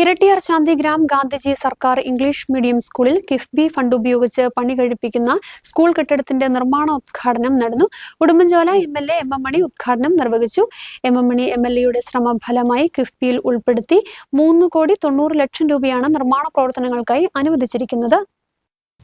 ഇരട്ടിയാർ ശാന്തിഗ്രാം ഗാന്ധിജി സർക്കാർ English medium സ്കൂളിൽ KIIFB fund ഉപയോഗിച്ച് പണി കഴിപ്പിക്കുന്ന സ്കൂൾ കെട്ടിടത്തിന്റെ നിർമ്മാണോദ്ഘാടനം നടന്നു. Udumbanchola M L A M M Mani ഉദ്ഘാടനം നിർവഹിച്ചു. M M Mani M L എയുടെ ശ്രമഫലമായി കിഫ്ബിയിൽ ഉൾപ്പെടുത്തി മൂന്ന് കോടി തൊണ്ണൂറ് ലക്ഷം രൂപയാണ് നിർമ്മാണ പ്രവർത്തനങ്ങൾക്കായി അനുവദിച്ചിരിക്കുന്നത്.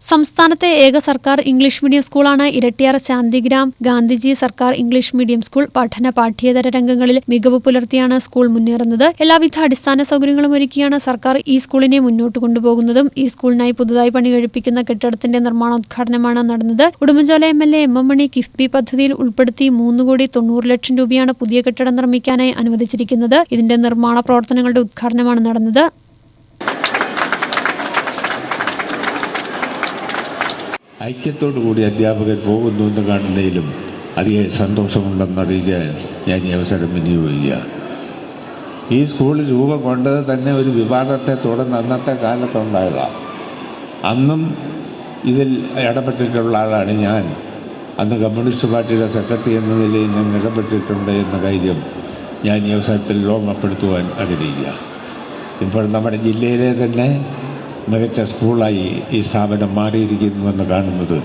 സംസ്ഥാനത്തെ ഏക സർക്കാർ ഇംഗ്ലീഷ് മീഡിയം സ്കൂളാണ് ഇരട്ടിയാർ ശാന്തിഗ്രാം ഗാന്ധിജി സർക്കാർ ഇംഗ്ലീഷ് മീഡിയം സ്കൂൾ പഠന പാഠ്യേതര രംഗങ്ങളിൽ മികവ് പുലർത്തിയാണ് സ്കൂൾ മുന്നേറുന്നത്. എല്ലാവിധ അടിസ്ഥാന സൗകര്യങ്ങളും ഒരുക്കിയാണ് സർക്കാർ ഈ സ്കൂളിനെ മുന്നോട്ട് കൊണ്ടുപോകുന്നതും. ഈ സ്കൂളിനായി പുതുതായി പണി കഴിപ്പിക്കുന്ന കെട്ടിടത്തിന്റെ നിർമ്മാണോദ്ഘാടനമാണ് നടന്നത്. Udumbanchola M L A M M Mani KIIFB പദ്ധതിയിൽ ഉൾപ്പെടുത്തി മൂന്ന് കോടി തൊണ്ണൂറ് ലക്ഷം രൂപയാണ് പുതിയ കെട്ടിടം നിർമ്മിക്കാനായി അനുവദിച്ചിരിക്കുന്നത്. ഇതിന്റെ നിർമ്മാണ പ്രവർത്തനങ്ങളുടെ ഉദ്ഘാടനമാണ് നടന്നത്. ഐക്യത്തോടു കൂടി അധ്യാപകർ പോകുന്നു എന്ന് കാണുന്നതിലും അധികം സന്തോഷമുണ്ടെന്ന് അറിയിക്കാൻ ഞാൻ ഈ അവസരം വിനിയോഗിക്കുക. ഈ സ്കൂൾ രൂപം കൊണ്ടത് തന്നെ ഒരു വിവാദത്തെ തുടർന്ന് അന്നത്തെ കാലത്തുണ്ടായതാണ് അന്നും ഇതിൽ ഇടപെട്ടിട്ടുള്ള ആളാണ് ഞാൻ. അന്ന് കമ്മ്യൂണിസ്റ്റ് പാർട്ടിയുടെ സെക്രട്ടറി എന്ന നിലയിൽ ഞാൻ ഇടപെട്ടിട്ടുണ്ട് എന്ന കാര്യം ഞാൻ ഈ അവസരത്തിൽ ഓർമ്മപ്പെടുത്തുവാൻ ആഗ്രഹിക്കുക. ഇപ്പോൾ നമ്മുടെ ജില്ലയിലെ തന്നെ മികച്ച സ്കൂളായി ഈ സ്ഥാപനം മാറിയിരിക്കുന്നുവെന്ന് കാണുന്നത്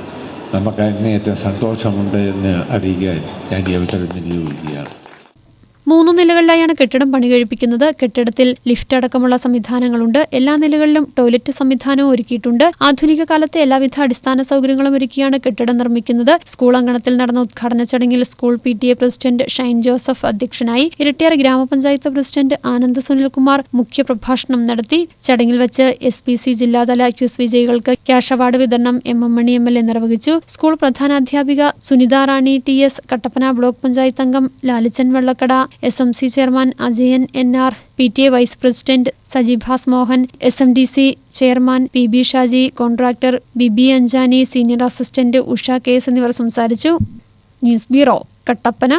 നമുക്ക് അങ്ങേയറ്റം സന്തോഷമുണ്ട് എന്ന് അറിയിക്കാൻ ഞാൻ ഈ അവസരം വിനിയോഗിക്കുകയാണ്. മൂന്ന് നിലകളിലായാണ് കെട്ടിടം പണി കഴിപ്പിക്കുന്നത്. കെട്ടിടത്തിൽ ലിഫ്റ്റ് അടക്കമുള്ള സംവിധാനങ്ങളുണ്ട്. എല്ലാ നിലകളിലും ടോയ്ലറ്റ് സംവിധാനവും ഒരുക്കിയിട്ടുണ്ട്. ആധുനിക കാലത്തെ എല്ലാവിധ അടിസ്ഥാന സൗകര്യങ്ങളും ഒരുക്കിയാണ് കെട്ടിടം നിർമ്മിക്കുന്നത്. സ്കൂൾ അങ്കണത്തിൽ നടന്ന ഉദ്ഘാടന ചടങ്ങിൽ school P T A president Shine Joseph അധ്യക്ഷനായി ഇരട്ടിയാർ ഗ്രാമപഞ്ചായത്ത് പ്രസിഡന്റ് ആനന്ദ് സുനിൽകുമാർ മുഖ്യപ്രഭാഷണം നടത്തി. ചടങ്ങിൽ വെച്ച് എസ് പി സി ജില്ലാതല ക്യൂസ് വിജയികൾക്ക് ക്യാഷ് അവാർഡ് വിതരണം M M Mani M L A നിർവഹിച്ചു. School പ്രധാനാധ്യാപിക Sunitha Rani T S Kattappana block panchayat അംഗം Lalichan Vellakkada S M C chairman Ajayan N R P T A vice president Sajibhas Mohan S M D C chairman P B Shaji contractor Bibi Anchani senior assistant Usha K S എന്നിവർ സംസാരിച്ചു. News bureau Kattappana.